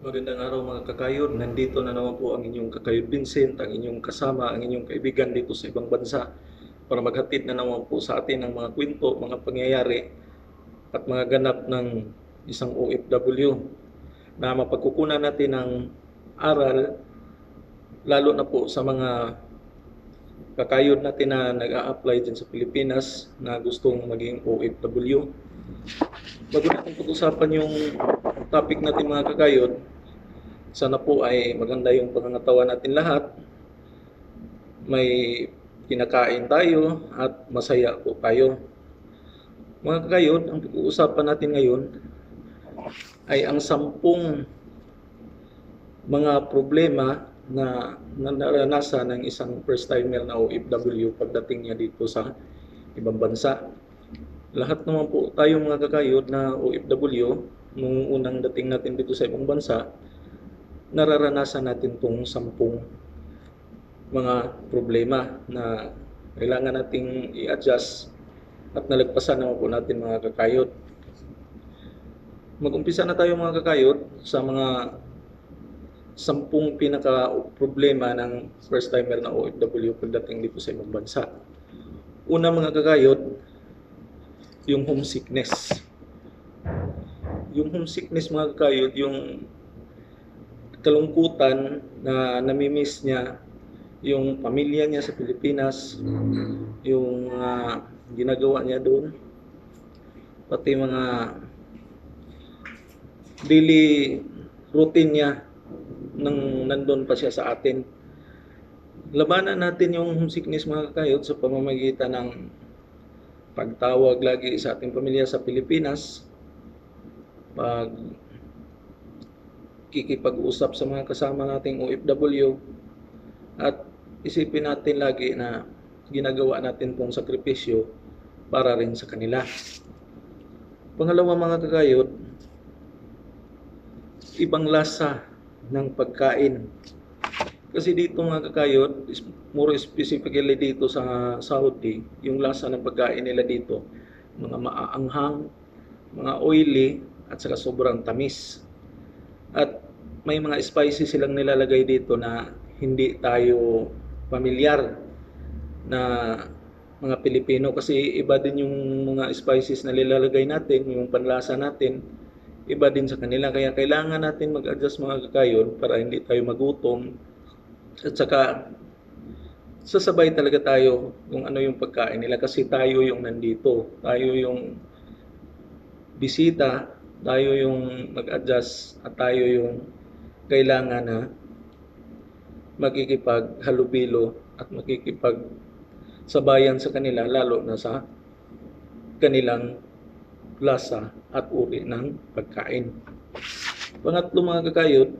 Magandang araw mga kakayod. Nandito na naman po ang inyong kakayod Vincent, ang inyong kasama, ang inyong kaibigan dito sa ibang bansa para maghatid na naman po sa atin ng mga kwento, mga pangyayari at mga ganap ng isang OFW na mapagkukunan natin ng aral lalo na po sa mga kakayod natin na nag-a-apply dyan sa Pilipinas na gustong maging OFW. Bago natin pag-usapan yung topic natin mga kakayod, sana po ay maganda yung pangangatawan natin lahat. May kinakain tayo at masaya po tayo. Mga kakayod, ang pag-uusapan natin ngayon ay ang sampung mga problema na, na naranasan ng isang first timer na OFW pagdating niya dito sa ibang bansa. Lahat naman po tayo mga kakayod na OFW, nung unang dating natin dito sa ibang bansa, nararanasan natin tong sampung mga problema na kailangan nating i-adjust at nalagpasan naman po natin mga kakayod. Mag-umpisa na tayo mga kakayod sa mga sampung pinaka problema ng first timer na OFW pagdating dito sa ibang bansa. Una mga kakayod, yung homesickness. Yung homesickness mga kakayod, yung kalungkutan na namimiss niya yung pamilya niya sa Pilipinas, yung ah, ginagawa niya doon, pati mga daily routine niya nang nandun pa siya sa atin. Labanan natin yung homesickness mga kakayod sa pamamagitan ng pagtawag lagi sa ating pamilya sa Pilipinas, pag kikipag-usap sa mga kasama nating OFW, at isipin natin lagi na ginagawa natin pong sakripisyo para rin sa kanila. Pangalawa mga kakayod, ibang lasa ng pagkain. Kasi dito mga kakayod, more specifically dito sa Saudi, yung lasa ng pagkain nila dito, mga maaanghang, mga oily, at saka sobrang tamis. At may mga spices silang nilalagay dito na hindi tayo pamilyar na mga Pilipino kasi iba din yung mga spices na nilalagay natin, yung panlasa natin, iba din sa kanila. Kaya kailangan natin mag-adjust mga kakayod para hindi tayo magutom. At saka, sasabay talaga tayo kung ano yung pagkain nila kasi tayo yung nandito. Tayo yung bisita, tayo yung mag-adjust at tayo yung kailangan na makikipaghalubilo at makikipag sabayan sa kanila lalo na sa kanilang lasa at uri ng pagkain. Pangatlo mga kakayod,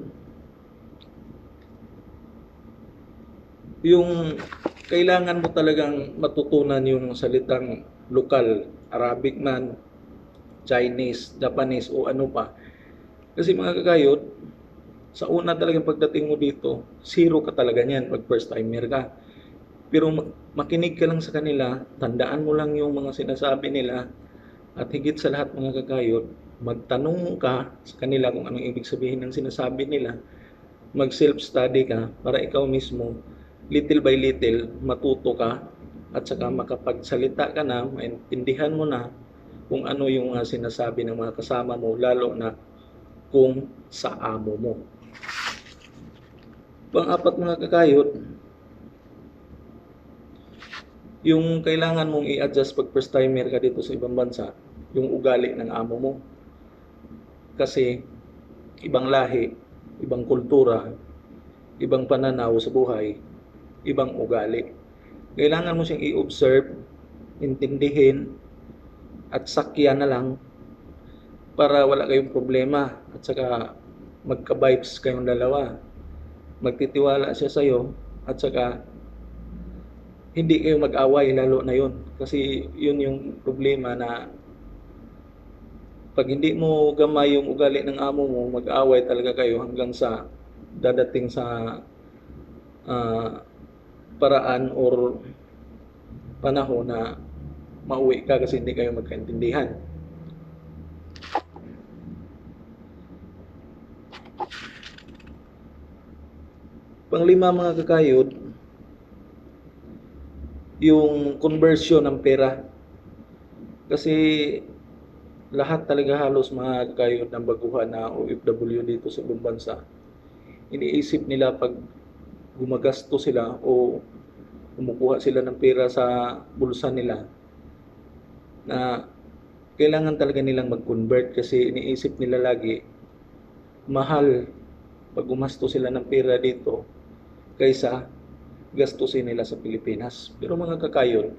yung kailangan mo talagang matutunan yung salitang lokal, Arabic man, Chinese, Japanese o ano pa. Kasi mga kakayod, sa una talagang pagdating mo dito, zero ka talaga niyan pag first timer ka. Pero ma- makinig ka lang sa kanila, tandaan mo lang yung mga sinasabi nila, at higit sa lahat mga kakayod, magtanong ka sa kanila kung anong ibig sabihin ng sinasabi nila, mag self-study ka para ikaw mismo, little by little, matuto ka at saka makapagsalita ka na, maintindihan mo na kung ano yung mga sinasabi ng mga kasama mo, lalo na kung sa amo mo. Pang-apat mga kakayod, yung kailangan mong i-adjust pag first timer ka dito sa ibang bansa, yung ugali ng amo mo. Kasi ibang lahi, ibang kultura, ibang pananaw sa buhay, ibang ugali. Kailangan mo siyang i-observe, intindihin, at sakyan na lang para wala kayong problema at saka magka-vibes kayong dalawa. Magtitiwala siya sa'yo at saka hindi kayo mag-away lalo na yun. Kasi yun yung problema na pag hindi mo gamay yung ugali ng amo mo, mag-away talaga kayo hanggang sa dadating sa ah, paraan or panahon na mauwi ka kasi hindi kayo magkaintindihan. Panglima mga kakayod, yung conversion ng pera. Kasi lahat talaga halos mga kakayod ng baguhan na OFW dito sa ibang bansa, iniisip nila pag gumagasto sila o kumukuha sila ng pera sa bulsa nila na kailangan talaga nilang mag-convert kasi iniisip nila lagi mahal pag gumasto sila ng pera dito kaysa gastusin nila sa Pilipinas. Pero mga kakayod,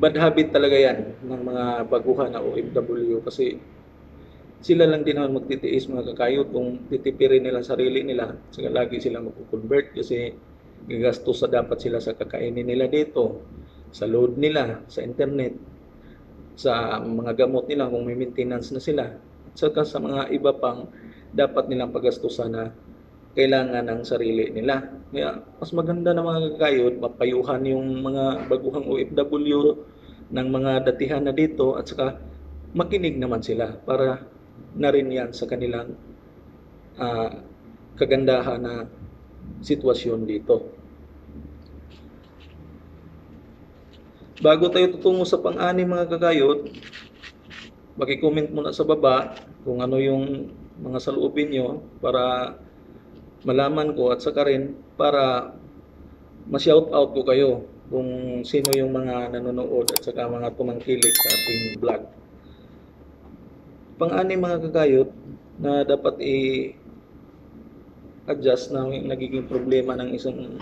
bad habit talaga yan ng mga baguhan na OFW kasi sila lang din naman magtitiis mga kakayod kung titipirin nila sarili nila saka lagi silang mag-convert kasi gagastos sa dapat sila sa kakainin nila dito sa load nila sa internet sa mga gamot nila kung may maintenance na sila at saka sa mga iba pang dapat nilang pagastusan na kailangan ng sarili nila. Kaya mas maganda na mga kakayod, mapayuhan yung mga baguhang OFW ng mga datihan na dito at saka makinig naman sila para na rin yan sa kanilang ah, kagandahan na sitwasyon dito. Bago tayo tutungo sa pang-anim mga kakayod, paki-comment muna sa baba kung ano yung mga saloobin nyo para malaman ko at saka rin para ma-shout out ko kayo kung sino yung mga nanonood at saka mga tumangkilik sa ating vlog. Pang-anim mga kakayot na dapat i-adjust na nagiging problema ng isang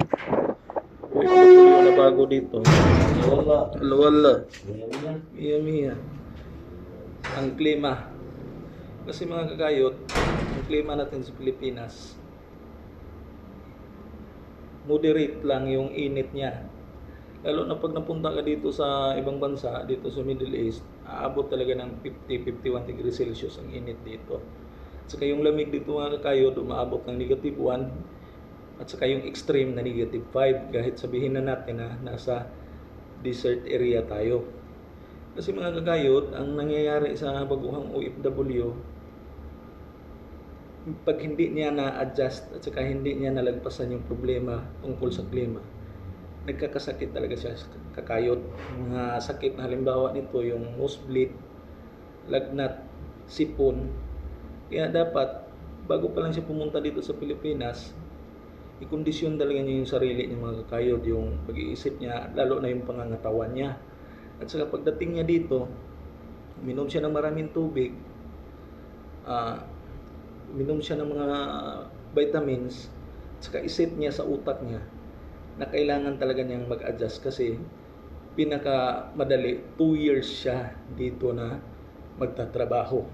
OFW na bago dito. Wala. Wala. Yan yan. Iya miya. Ang klima. Kasi mga kakayot, ang klima natin sa Pilipinas, moderate lang yung init niya. Lalo na pag napunta ka dito sa ibang bansa, dito sa Middle East, aabot talaga ng 50-51 degrees Celsius ang init dito. At saka yung lamig dito mga kakayod, umaabot ng negative 1 at saka yung extreme na negative 5 kahit sabihin na natin na nasa desert area tayo. Kasi mga kakayod, ang nangyayari sa baguhang OFW, pag hindi niya na-adjust at saka hindi niya nalagpasan yung problema tungkol sa klima, nagkakasakit talaga siya sa kakayod. Mga sakit na halimbawa nito, yung nosebleed, lagnat, sipon. Kaya dapat, bago pa lang siya pumunta dito sa Pilipinas, ikondisyon talaga niya yung sarili niya mga kakayod, yung pag-iisip niya, lalo na yung pangangatawan niya. At saka pagdating niya dito, minom siya ng maraming tubig, ah, minom siya ng mga vitamins, at saka isip niya sa utak niya na kailangan talaga niyang mag-adjust kasi pinaka madali 2 years siya dito na magtatrabaho.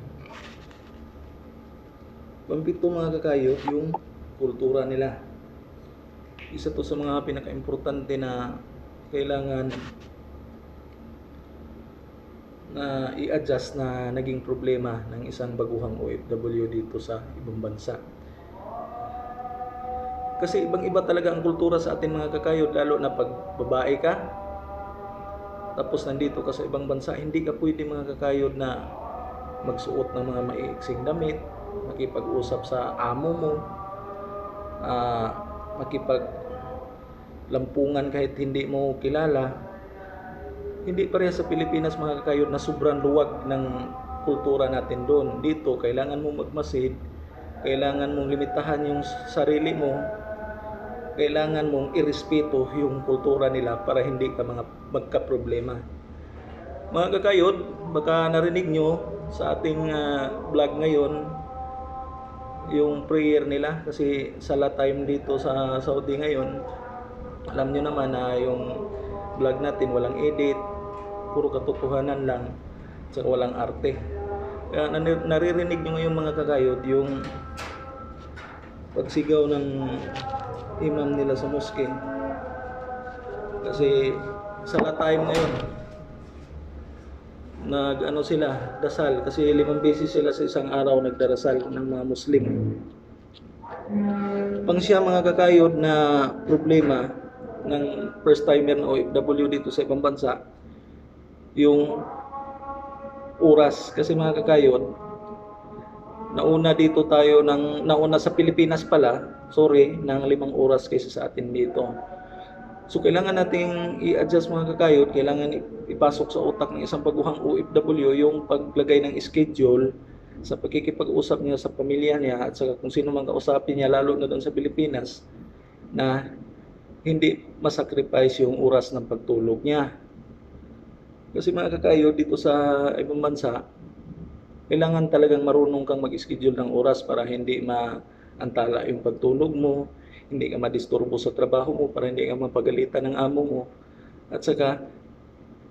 Pampito mga kakayot, yung kultura nila. Isa to sa mga pinaka-importante na kailangan na i-adjust na naging problema ng isang baguhang OFW dito sa ibang bansa. Kasi ibang-iba talaga ang kultura sa atin mga kakayod, lalo na pag babae ka, tapos nandito ka sa ibang bansa, hindi ka pwede mga kakayod na magsuot ng mga maiiksing damit, makipag-usap sa amo mo, ah, makipag lampungan kahit hindi mo kilala. Hindi pareha sa Pilipinas mga kakayod na sobrang luwag ng kultura natin doon. Dito, kailangan mo magmasid, kailangan mong limitahan yung sarili mo, kailangan mong irespeto yung kultura nila para hindi ka mga magka-problema. Mga kakayod, baka narinig nyo sa ating ah, vlog ngayon yung prayer nila. Kasi sala time dito sa Saudi ngayon alam nyo naman na yung vlog natin walang edit puro katotohanan lang at walang arte. Kaya naririnig nyo ngayon mga kakayod yung pagsigaw ng imam nila sa mosque. Kasi sala time ngayon nag ano sila dasal kasi limang beses sila sa isang araw nagdarasal ng mga Muslim. Pang siya mga kakayod na problema ng first timer na OFW dito sa ibang bansa yung oras kasi mga kakayod nauna dito tayo ng nauna sa Pilipinas pala, sorry, ng limang oras kaysa sa atin dito. So kailangan nating i-adjust mga kakayod, kailangan ipasok sa utak ng isang baguhang OFW yung paglagay ng schedule sa pagkikipag-usap niya sa pamilya niya at sa kung sino man kausapin niya lalo na doon sa Pilipinas na hindi masacrifice yung oras ng pagtulog niya. Kasi mga kakayod dito sa ibang bansa, kailangan talagang marunong kang mag-schedule ng oras para hindi maantala yung pagtulog mo, hindi ka madisturbo sa trabaho mo para hindi ka mapagalitan ng amo mo. At saka,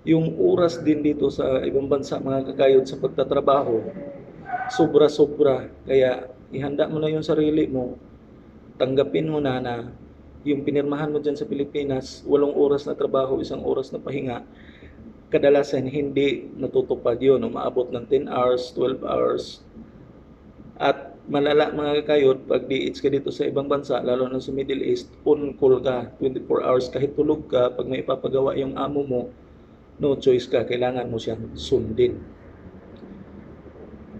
yung oras din dito sa ibang bansa, mga kakayod sa pagtatrabaho, sobra-sobra. Kaya, ihanda mo na yung sarili mo, tanggapin mo na na yung pinirmahan mo dyan sa Pilipinas, walong oras na trabaho, isang oras na pahinga, kadalasan hindi natutupad yun. Umaabot ng 10 hours, 12 hours. At malala mga kakayod, pag DH ka dito sa ibang bansa, lalo na sa Middle East, on call ka 24 hours. Kahit tulog ka, pag may ipapagawa yung amo mo, no choice ka, kailangan mo siyang sundin.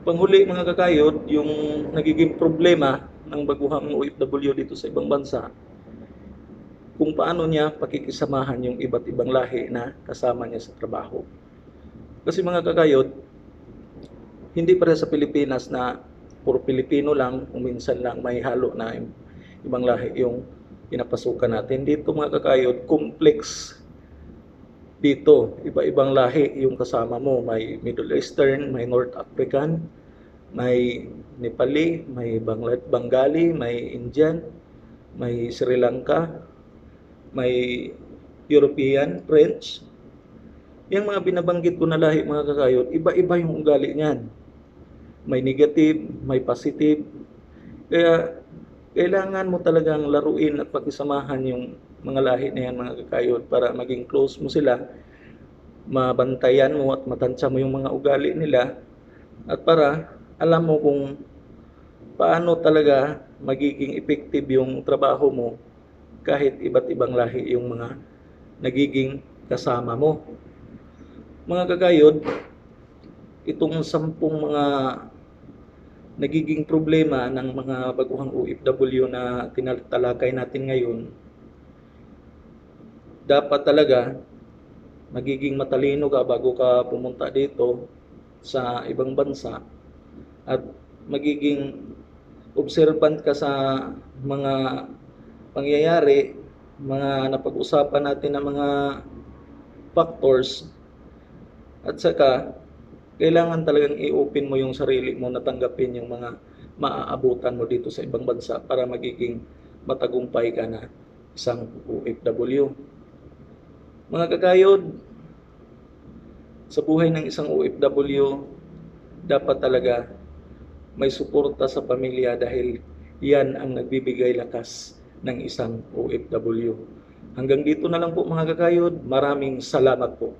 Panghuli mga kakayod, yung nagiging problema ng baguhang OFW dito sa ibang bansa, kung paano niya pakikisamahan yung iba't ibang lahi na kasama niya sa trabaho. Kasi mga kakayod, hindi para sa Pilipinas na puro Pilipino lang, o minsan lang may halo na ibang lahi yung pinapasukan natin. Dito mga kakayod, complex dito, iba-ibang lahi yung kasama mo. May Middle Eastern, may North African, may Nepali, may Bengali, may Indian, may Sri Lanka, may European, French. Yung mga binabanggit ko na lahi mga kakayod, iba-iba yung ugali niyan. May negative, may positive. Kaya kailangan mo talagang laruin at pakisamahan yung mga lahi na yan mga kakayod para maging close mo sila, mabantayan mo at matansya mo yung mga ugali nila at para alam mo kung paano talaga magiging effective yung trabaho mo kahit iba't ibang lahi yung mga nagiging kasama mo. Mga kagayod, itong sampung mga nagiging problema ng mga baguhang OFW na tinatalakay natin ngayon, dapat talaga magiging matalino ka bago ka pumunta dito sa ibang bansa at magiging observant ka sa mga pangyayari, mga napag-usapan natin ng mga factors. At saka kailangan talagang i-open mo yung sarili mo na tanggapin yung mga maaabutan mo dito sa ibang bansa para magiging matagumpay ka na isang OFW. Mga kakayod, sa buhay ng isang OFW, dapat talaga may suporta sa pamilya dahil yan ang nagbibigay lakas ng isang OFW. Hanggang dito na lang po mga kakayod. Maraming salamat po.